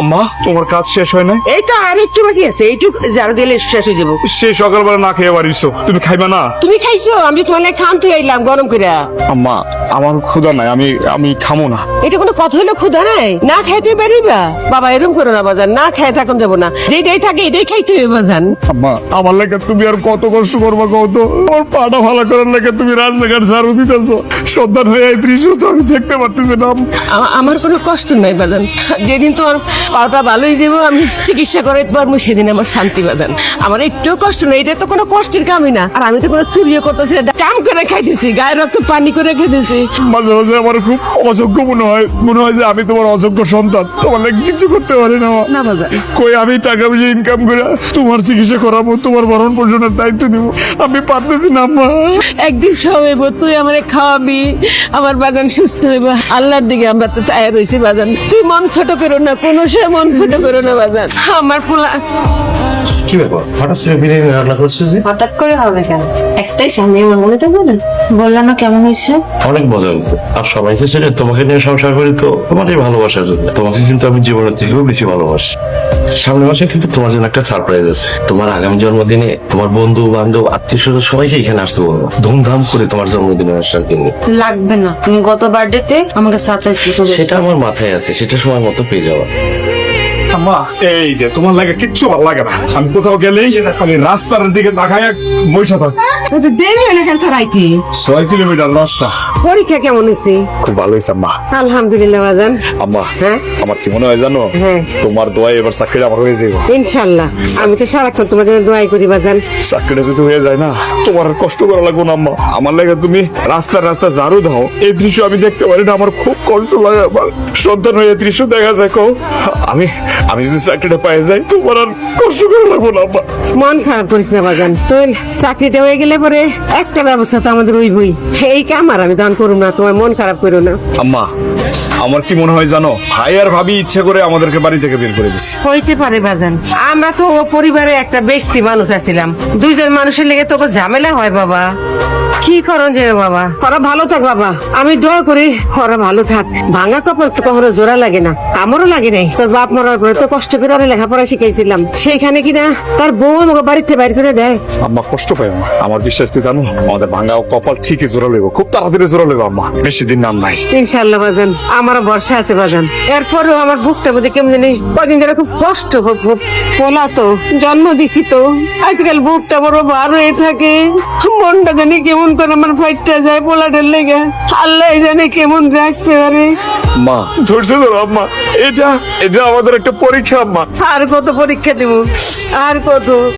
আম্মা তোমার কাজ শেষ হয় নাই? এই তো আর একটু বাকি আছে এইটুকু ঝাড়ু দিলে শেষ হয়ে যাব। সে সকালবেলা না খেয়ে বাড়িছো তুমি খাইবা না? তুমি খাইছো আমি তোমার লাগে খান তুই আইলাম গরম করে আম্মা আমার ক্ষুধা নাই আমি আমি খামো না। এটা কোনো কথা হলো ক্ষুধা নাই? না খাই তুই বেরিবা? বাবা এরম করো না বাজান না খাই থাকুন যাব না। যেটাই থাকে এটাই খাইতে হবে বাজান। আম্মা আমার লাগে তুমি আর কত কষ্ট করবা কত ওর পাটা ভালো করার লাগে তুমি রাস্তাঘাট ঝাড়ু দিতেছো। সন্তান হয়ে এই দৃশ্য তো আমি দেখতে পারতেছি না। আমার কোনো কষ্ট নাই বাজান। যেদিন তোমার পাটা ভালোই যাব আমি চিকিৎসা করে পারব সেদিন আমার শান্তি বাজান আমার একটু কষ্ট নেই এটা তো কোনো কষ্টের কামই না। আর আমি তো কোনো চুরিও করতেছি না কাম করে খাইতেছি গায়ের রক্ত পানি করে খেতেছি মাঝে মাঝে আমার খুব অযোগ্য মনে হয় মনে হয় যে আমি তোমার অযোগ্য সন্তান তোমার লাগে কিছু করতে পারি না। না বাজান কই আমি টাকা পয়সা ইনকাম করে তোমার চিকিৎসা করাবো তোমার ভরণ পোষণের দায়িত্ব দিব আমি পারতেছি না মা। একদিন সব হইব তুই আমারে খাওয়াবি আমার বাজান সুস্থ হইব। আল্লাহর দিকে আমরা তো চায় রয়েছি বাজান। তুই মন ছোট করো না কোনো মন ছোট করো না বাজান। আমার ফুলা কি ব্যাপার? হঠাৎ করে বিরিয়ানি রান্না করছে যে? হঠাৎ করে হবে কেন? একটাই বলেন বললাম না কেমন হয়েছে? অনেক মজা হয়েছে। আর সবাইকে ছেড়ে তোমাকে নিয়ে সংসার করি তো তোমারই ভালোবাসার জন্য। তোমাকে কিন্তু আমি জীবনের থেকেও বেশি ভালোবাসি। সামনে মাসে কিন্তু তোমার জন্য একটা সারপ্রাইজ আছে। তোমার আগামী জন্মদিনে তোমার বন্ধু বান্ধব আত্মীয় স্বজন সবাইকে এখানে আসতে বলব। ধুমধাম করে তোমার জন্মদিনে আসার কিনবো লাগবে না। তুমি গত বার্থডেতে আমাকে সারপ্রাইজ দিয়েছ। সেটা আমার মাথায় আছে সেটা সময় মতো পেয়ে যাওয়া এই যে তোমার লাগে কিচ্ছু ভালো লাগে না। আমি কোথাও গেলেই আমি রাস্তার দিকে তাকায় বৈশা থাক। তো দেরি হলে কেন থারাইতি ছয় কিলোমিটার রাস্তা। পরীক্ষা কেমন হয়েছে? খুব ভালো হয়েছে আম্মা। আলহামদুলিল্লাহ বাজান। আম্মা হ্যাঁ? আমার কি মনে হয় জানো? হ্যাঁ। তোমার দোয়া এবার চাকরি আমার হয়ে যাবে ইনশাল্লাহ। আমি তো সারাক্ষণ তোমার জন্য দোয়াই করি বাজান। চাকরিটা যদি হয়ে যায় না তোমার কষ্ট করা লাগবে না আম্মা। আমার লাগে তুমি রাস্তা রাস্তা ঝাড়ু দাও। এই দৃশ্য আমি দেখতে পারি না আমার খুব কষ্ট লাগে আমার সন্তান হয়ে দৃশ্য দেখা যায় আমি আমি যদি চাকরিটা পাই যাই তোমার আর কষ্ট করা লাগবে না আম্মা মন খারাপ করিস না বাজান তো চাকরিটা হয়ে গেলে পরে একটা ব্যবস্থা তো আমাদের ওই বই এই কাম আর আমি দান করুম না তোমার মন খারাপ করো না। আম্মা আমার কি মনে হয় জানো? ভাই আর ভাবি ইচ্ছে করে আমাদেরকে বাড়ি থেকে বের করে দিচ্ছে হইতে পারে বাজান আমরা তো ও পরিবারে একটা বেশি মানুষ আছিলাম। দুইজন মানুষের লেগে তোকে ঝামেলা হয় বাবা। কি করন যে বাবা? ওরা ভালো থাক বাবা। আমি দোয়া করি ওরা ভালো থাক। ভাঙা কপাল তো কখনো জোড়া লাগে না। আমারও লাগে নাই। তোর বাপ মরার পরে তো কষ্ট করে ওরা লেখাপড়া শিখাইছিলাম। সেইখানে কিনা তার বউ আমাকে বাড়িতে বাইর করে দেয়। আম্মা কষ্ট পাই আম্মা। আমার বিশ্বাস কি জানো? আমাদের ভাঙা কপাল ঠিকই জোড়া লইব। খুব তাড়াতাড়ি জোড়া লইব আম্মা। বেশি দিন নাম নাই। ইনশাল্লাহ বাজান আমারও ভরসা আছে বাজান। এরপরেও আমার বুকটা মধ্যে কেমন জানি কদিন ধরে খুব কষ্ট খুব- খুব পোলা তো জন্ম দিছি তো। আজকাল বুকটা বড় বার হয়ে থাকে। মনটা জানি কেমন করে আমার ফাইটটা যায় পোলাটের লেগে। আল্লাহ জানে কেমন রাখছে আরে। মা। ধৈর্য ধরো আম্মা। এটা এটা আমাদের একটা পরীক্ষা আম্মা। আর কত পরীক্ষা দেব? আর কত?